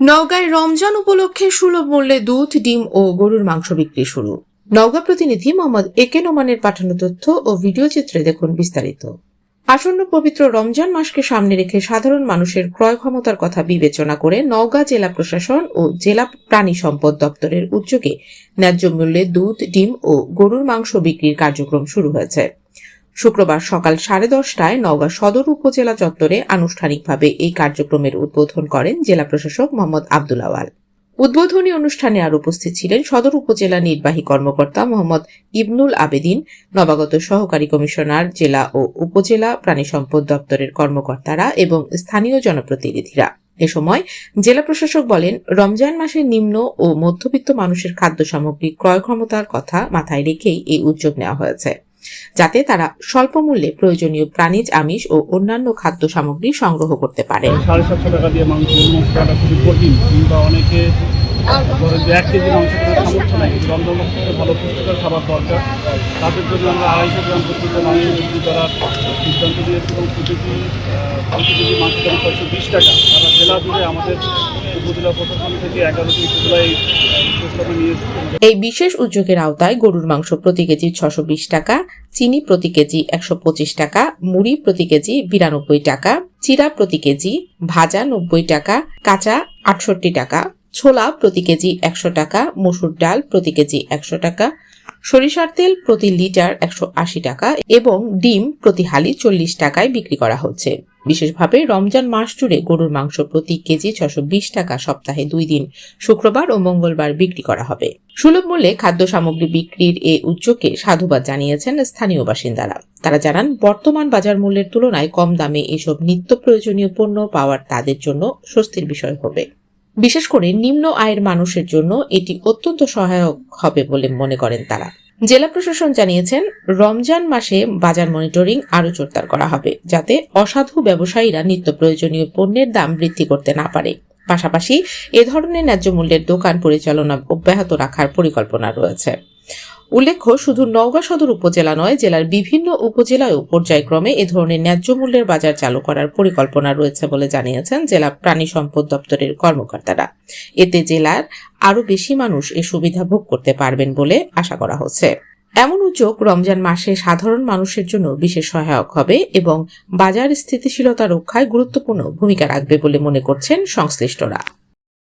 নওগাঁয় রমজান উপলক্ষে সুলভ মূল্যে দুধ, ডিম ও গরুর মাংস বিক্রি শুরু। নওগাঁ প্রতিনিধি মোহাম্মদ একে নোমানের পাঠানো তথ্য ও ভিডিও চিত্রে দেখুন বিস্তারিত। আসন্ন পবিত্র রমজান মাসকে সামনে রেখে সাধারণ মানুষের ক্রয় ক্ষমতার কথা বিবেচনা করে নওগাঁ জেলা প্রশাসন ও জেলা প্রাণী সম্পদ দপ্তরের উদ্যোগে ন্যায্য মূল্যে দুধ, ডিম ও গরুর মাংস বিক্রির কার্যক্রম শুরু হয়েছে। শুক্রবার সকাল সাড়ে দশটায় নওগাঁ সদর উপজেলা চত্বরে আনুষ্ঠানিকভাবে এই কার্যক্রমের উদ্বোধন করেন জেলা প্রশাসক মোহাম্মদ আব্দুল আওয়াল। উদ্বোধনী অনুষ্ঠানে আর উপস্থিত ছিলেন সদর উপজেলা নির্বাহী কর্মকর্তা মোহাম্মদ ইবনুল আবেদিন, নবাগত সহকারী কমিশনার জেলা ও উপজেলা প্রাণী সম্পদ দপ্তরের কর্মকর্তারা এবং স্থানীয় জনপ্রতিনিধিরা। এ সময় জেলা প্রশাসক বলেন, রমজান মাসে নিম্ন ও মধ্যবিত্ত মানুষের খাদ্য সামগ্রী ক্রয় ক্ষমতার কথা মাথায় রেখেই এই উদ্যোগ নেওয়া হয়েছে। যাতে তারা স্বল্প মূল্যে প্রয়োজনীয় প্রাণীজ, আমিষ ও অন্যান্য খাদ্য সামগ্রী সংগ্রহ করতে পারে। সাড়ে সাতশো টাকা দিয়ে খুবই কঠিন, কিংবা অনেকে এক কেজি মাংস সামর্থ্য নেই ভালো পুষ্টিকর খাবার দরকার। তাদের জন্য আমরা আড়াইশো গ্রাম পর্যন্ত মাংস বিক্রি করার সিদ্ধান্ত নিয়েছি এবং মাংস দাম ছয়শো বিশ টাকা। সারা জেলা জুড়ে আমাদের উপজেলা প্রশাসন থেকে এগারোটি উপজেলায় এই বিশেষ উদ্যোগের আওতায় গরুর মাংস প্রতি কেজি ছশো বিশ টাকা, চিনি প্রতি কেজি একশো পঁচিশ টাকা, মুড়ি প্রতি কেজি বিরানব্বই টাকা, চিরা প্রতি কেজি ভাজা নব্বই টাকা, কাঁচা আটষট্টি টাকা। ছোলা প্রতি কেজি একশো টাকা, মসুর ডাল প্রতি কেজি একশো টাকা, সরিষার তেল প্রতি লিটার একশো আশি টাকা এবং ডিম প্রতি হালি চল্লিশ টাকায় বিক্রি করা হচ্ছে। বিশেষভাবে রমজান মাস জুড়ে গরুর মাংস প্রতি কেজি ছশো বিশ টাকা সপ্তাহে দুই দিন, শুক্রবার ও মঙ্গলবার বিক্রি করা হবে। সুলভ মূল্যে খাদ্য সামগ্রী বিক্রির এ উদ্যোগকে সাধুবাদ জানিয়েছেন স্থানীয় বাসিন্দারা। তারা জানান, বর্তমান বাজার মূল্যের তুলনায় কম দামে এসব নিত্য প্রয়োজনীয় পণ্য পাওয়ার তাদের জন্য স্বস্তির বিষয় হবে। বিশেষ করে নিম্ন আয়ের মানুষের জন্য এটি অত্যন্ত সহায়ক হবে বলে মনে করেন তারা। জেলা প্রশাসন জানিয়েছেন, রমজান মাসে বাজার মনিটরিং আরও জোরদার করা হবে, যাতে অসাধু ব্যবসায়ীরা নিত্য প্রয়োজনীয় পণ্যের দাম বৃদ্ধি করতে না পারে। পাশাপাশি এ ধরনের ন্যায্য মূল্যের দোকান পরিচালনা অব্যাহত রাখার পরিকল্পনা রয়েছে। উল্লেখ্য, শুধু নওগাঁ সদর উপজেলা নয়, জেলার বিভিন্ন উপজেলায়ও পর্যায়ক্রমে এ ধরনের ন্যায্য মূল্যের বাজার চালু করার পরিকল্পনা রয়েছে বলে জানিয়েছেন জেলা প্রাণী সম্পদ দপ্তরের কর্মকর্তারা। এতে জেলার আরও বেশি মানুষ এ সুবিধা ভোগ করতে পারবেন বলে আশা করা হচ্ছে। এমন উদ্যোগ রমজান মাসে সাধারণ মানুষের জন্য বিশেষ সহায়ক হবে এবং বাজার স্থিতিশীলতা রক্ষায় গুরুত্বপূর্ণ ভূমিকা রাখবে বলে মনে করছেন সংশ্লিষ্টরা।